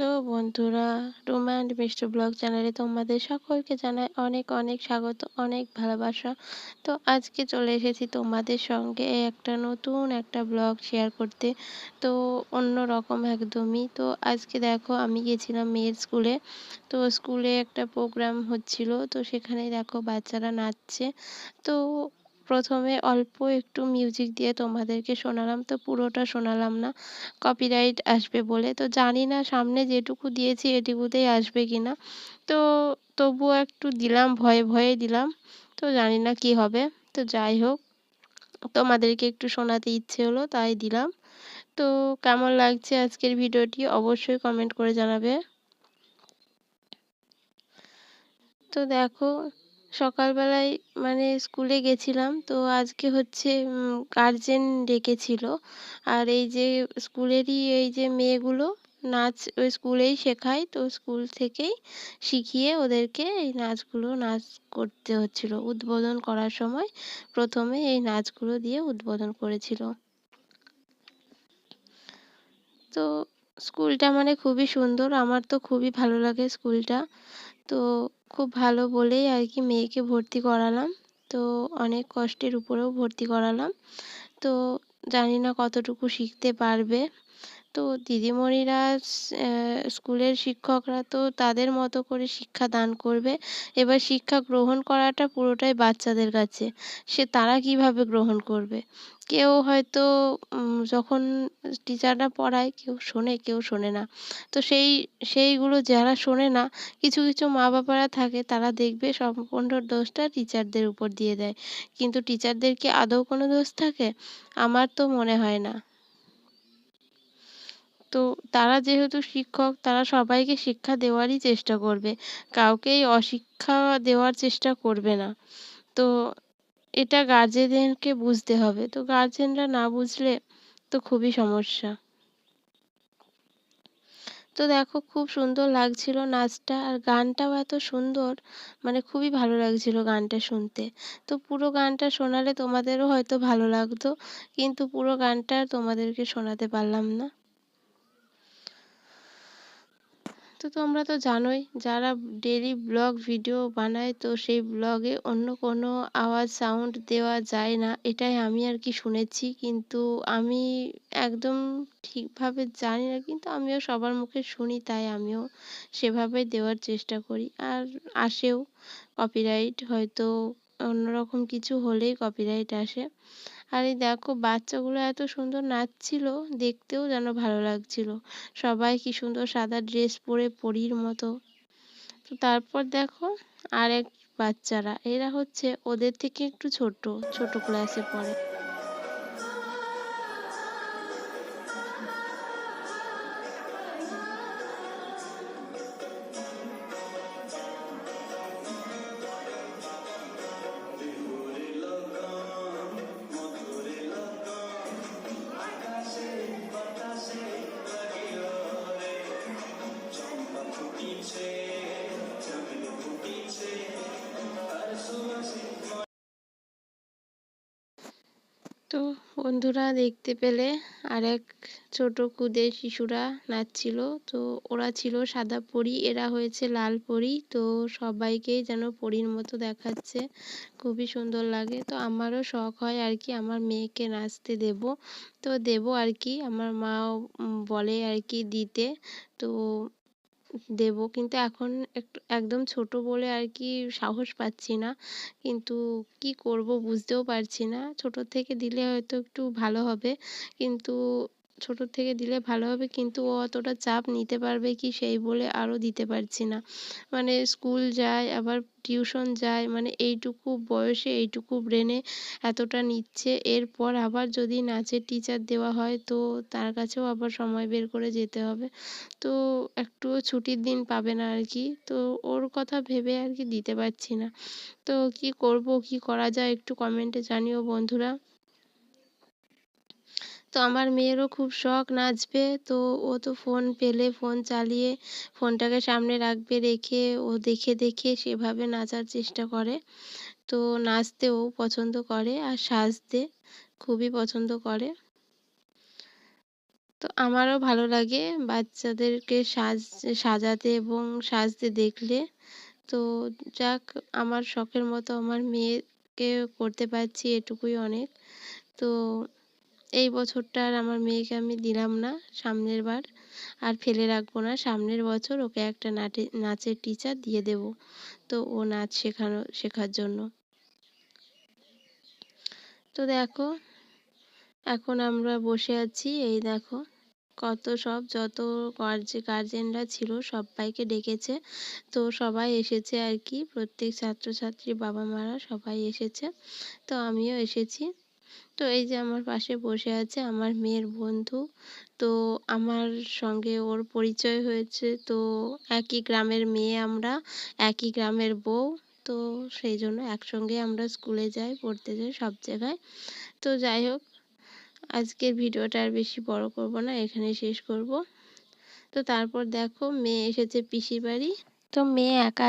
Hello বন্ধুরা, Ruma and মিষ্টি blog চ্যানেলে তোমাদের সকলকে জানাই অনেক অনেক স্বাগত, অনেক ভালোবাসা। তো আজকে চলে এসেছি তোমাদের সঙ্গে একটা নতুন একটা ব্লগ শেয়ার করতে, তো অন্য রকম একদমই। তো আজকে দেখো আমি গেছিলাম মেয়ের স্কুলে, তো স্কুলে একটা প্রোগ্রাম হচ্ছিল, তো সেখানে দেখো বাচ্চারা নাচছে। তো প্রথমে অল্প একটু মিউজিক দিয়ে তোমাদেরকে শোনালাম। তো পুরোটা শোনালাম না কপিরাইট আসবে বলে। তো জানি না সামনে যেটুকু দিয়েছি এটুকুতেই আসবে কি না তো তবুও একটু দিলাম, ভয়ে ভয়ে দিলাম। তো জানি না কি হবে। তো যাই হোক, তোমাদেরকে একটু শোনাতে ইচ্ছে হলো, তাই দিলাম। তো কেমন লাগছে আজকের ভিডিওটি অবশ্যই কমেন্ট করে জানাবে। তো দেখো সকালবেলায় মানে স্কুলে গেছিলাম। তো আজকে হচ্ছে গার্জেন ডেকেছিল। আর এই যে স্কুলেরই এই যে মেয়েগুলো, নাচ ওই স্কুলেই শেখায়। তো স্কুল থেকেই শিখিয়ে ওদেরকে এই নাচগুলো, নাচ করতে হচ্ছিল। উদ্বোধন করার সময় প্রথমে এই নাচগুলো দিয়ে উদ্বোধন করেছিল। তো স্কুলটা মানে খুবই সুন্দর। আমার তো খুবই ভালো লাগে স্কুলটা। তো খুব ভালো বলেই আর কি মেয়েকে ভর্তি করালাম। তো অনেক কষ্টের উপরেও ভর্তি করালাম। তো জানি না কতটুকু শিখতে পারবে। তো দিদিমণিরা স্কুলের শিক্ষকরা তো তাদের মতো করে শিক্ষা দান করবে। এবার শিক্ষা গ্রহণ করাটা পুরোটাই বাচ্চাদের কাছে। সে তারা কীভাবে গ্রহণ করবে? কেউ হয়তো যখন টিচাররা পড়ায় কেউ শোনে কেউ শোনে না। তো সেই, সেইগুলো যারা শোনে না, কিছু কিছু মা বাবারা থাকে, তারা দেখবে সম্পূর্ণ দোষটা টিচারদের উপর দিয়ে দেয়। কিন্তু টিচারদের কি আদৌ কোনো দোষ থাকে? আমার তো মনে হয় না। তো তারা যেহেতু শিক্ষক, তারা সবাইকে শিক্ষা দেওয়ারই চেষ্টা করবে। কাউকেই অশিক্ষা দেওয়ার চেষ্টা করবে না। তো এটা গার্জেনদেরকে বুঝতে হবে। তো গার্জেনরা না বুঝলে তো খুবই সমস্যা। তো দেখো, খুব সুন্দর লাগছিল নাচটা আর গানটাও এত সুন্দর মানে খুবই ভালো লাগছিল গানটা শুনতে। তো পুরো গানটা শোনালে তোমাদেরও হয়তো ভালো লাগতো, কিন্তু পুরো গানটা তোমাদেরকে শোনাতে পারলাম না। তো তোমরা তো জানোই, যারা ডেলি ব্লগ ভিডিও বানায় তো সেই ব্লগে অন্য কোনো আওয়াজ সাউন্ড দেওয়া যায় না, এটাই আমি আর কি শুনেছি। কিন্তু আমি একদম ঠিকভাবে জানি না, কিন্তু আমিও সবার মুখে শুনি, তাই আমিও সেভাবে দেওয়ার চেষ্টা করি। আর আসেও কপিরাইট হয়তো অন্যরকম কিছু হলেই কপিরাইট আসে। আর এই দেখো, বাচ্চাগুলো এত সুন্দর নাচছিল, দেখতেও যেন ভালো লাগছিল। সবাই কি সুন্দর সাদা ড্রেস পরে পরীর মতো। তো তারপর দেখো আর এক বাচ্চারা, এরা হচ্ছে ওদের থেকে একটু ছোট ছোট ক্লাসে পড়ে। বন্ধুরা দেখতে পেলে আর এক ছোট কুদে শিশুরা নাচছিল। তো ওরা ছিল সাদা পরি, এরা হয়েছে লাল পরি। তো সবাইকেই যেন পরির মতো দেখাচ্ছে, খুবই সুন্দর লাগে। তো আমারও শখ হয় আর কি, আমার মেয়েকে নাচতে দেব। তো দেব আর কি, আমার মাও বলে আর কি দিতে। তো দেব। কিন্তু এখন একটু, একদম ছোট বলে আর কি সাহস পাচ্ছি না। কিন্তু কি করব বুঝতেও পারছি না। ছোট থেকে দিলে হয়তো একটু ভালো হবে। কিন্তু ছোটোর থেকে দিলে ভালো হবে, কিন্তু ও অতটা চাপ নিতে পারবে কি সেই বলে আরও দিতে পারছি না। মানে স্কুল যায়, আবার টিউশন যায় মানে এইটুকু বয়সে, এইটুকু ব্রেনে এতটা নিচ্ছে। এরপর আবার যদি নাচের টিচার দেওয়া হয়, তো তার কাছেও আবার সময় বের করে যেতে হবে। তো একটুও ছুটির দিন পাবে না আর কি। তো ওর কথা ভেবে আর কি দিতে পারছি না। তো কি করব, কি করা যায় একটু কমেন্টে জানিও বন্ধুরা। তো আমার মেয়েরও খুব শখ নাচবে। তো ও তো ফোন পেলে, ফোন চালিয়ে ফোনটাকে সামনে রাখবে, রেখে ও দেখে দেখে সেভাবে নাচার চেষ্টা করে। তো নাচতেও পছন্দ করে আর সাজতে খুবই পছন্দ করে। তো আমারও ভালো লাগে বাচ্চাদেরকে সাজ, সাজাতে এবং সাজতে দেখলে। তো যাক, আমার শখের মতো আমার মেয়েকে করতে পারছি এটুকুই অনেক। তো এই বছরটা আর আমার মেয়েকে আমি দিলাম না, সামনের বার। আর ফেলে রাখব না, সামনের বছর ওকে একটা নাটে, নাচের টিচার দিয়ে দেব। তো ও নাচ শেখানো, শেখার জন্য। তো দেখো, এখন আমরা বসে আছি, এই দেখো, কত সব যত গার্জেনরা ছিল সবাইকে ডেকেছে। তো সবাই এসেছে আর কি, প্রত্যেক ছাত্রছাত্রী বাবা মারা সবাই এসেছে। তো আমিও এসেছি। তো এই যে আমার পাশে বসে আছে আমার মেয়ের বন্ধু। তো আমার সঙ্গে ওর পরিচয় হয়েছে। তো একই গ্রামের মেয়ে আমরা, একই গ্রামের বউ। তো সেই জন্য একসঙ্গে আমরা স্কুলে যাই, পড়তে যাই সব জায়গায়। তো যাই হোক, আজকের ভিডিওটা আর বেশি বড় করব না, এখানে শেষ করব। তো তারপর দেখো, মেয়ে এসেছে পিসির বাড়ি। তো মেয়ে একা